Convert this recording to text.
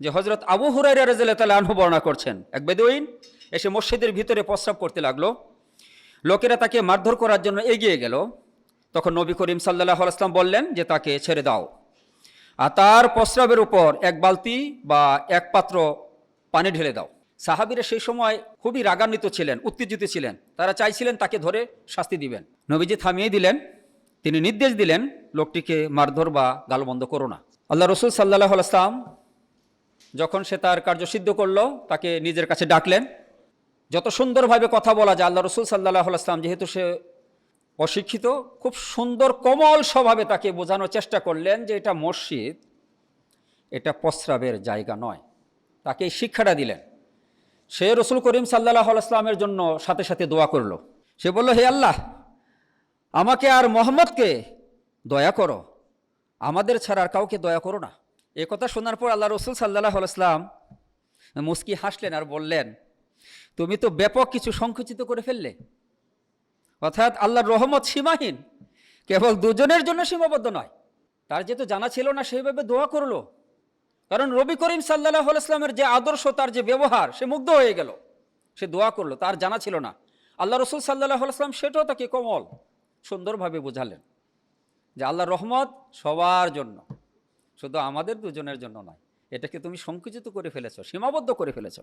যে হজরত আবু হুরাইরা তাআলা আনহু বর্ণনা করছেন। এক বেদুইন এসে মসজিদের ভিতরে প্রস্রাব করতে লাগল। লোকেরা তাকে মারধর করার জন্য এগিয়ে গেল। তখন নবী করিম সাল্লাহ আসলাম বললেন যে তাকে ছেড়ে দাও। আর তার প্রস্রাবের উপর এক বালতি বা এক পাত্র পানি ঢেলে দাও। সাহাবিরা সেই সময় খুবই রাগান্বিত ছিলেন, উত্তেজিত ছিলেন। তারা চাইছিলেন তাকে ধরে শাস্তি দিবেন। নবীজি থামিয়ে দিলেন, তিনি নির্দেশ দিলেন, লোকটিকে মারধর বা গালবন্ধ করো না। আল্লাহ রসুল সাল্লাহ আসলাম যখন সে তার কার্য সিদ্ধ করল, তাকে নিজের কাছে ডাকলেন। যত সুন্দরভাবে কথা বলা যায়, আল্লাহ রসুল সাল্লাহ আসলাম যেহেতু সে অশিক্ষিত, খুব সুন্দর কোমল স্বভাবে তাকে বোঝানোর চেষ্টা করলেন যে এটা মসজিদ, এটা প্রস্রাবের জায়গা নয়। তাকে শিক্ষাটা দিলেন। সে রসুল করিম সাল্লাহ আসলামের জন্য সাথে সাথে দোয়া করল। সে বলল, হে আল্লাহ, আমাকে আর মোহাম্মদকে দয়া করো। আমাদের ছাড়া আর কাউকে দয়া করো না। এ কথা শোনার পর আল্লাহ রসুল সাল্লাহ আসলাম মুস্কি হাসলেন আর বললেন, তুমি তো ব্যাপক কিছু সংকুচিত করে ফেললে। অর্থাৎ আল্লাহর রহমত সীমাহীন, কেবল দুজনের জন্য সীমাবদ্ধ নয়। তার যেহেতু জানা ছিল না, সেইভাবে দোয়া করল। কারণ রবি করিম সাল্লাহ ইসলামের যে আদর্শ, তার যে ব্যবহার, সে মুগ্ধ হয়ে গেল। সে দোয়া করল, তার জানা ছিল না। আল্লাহ রসুল সাল্লাহ ইসলাম সেটাও তাকে কমল, সুন্দরভাবে বোঝালেন যে আল্লাহর রহমত সবার জন্য। শুধু আমাদের দুজনের জন্য নয় এটাকে তুমি সংকুচিত করে ফেলেছ সীমাবদ্ধ করে ফেলেছো।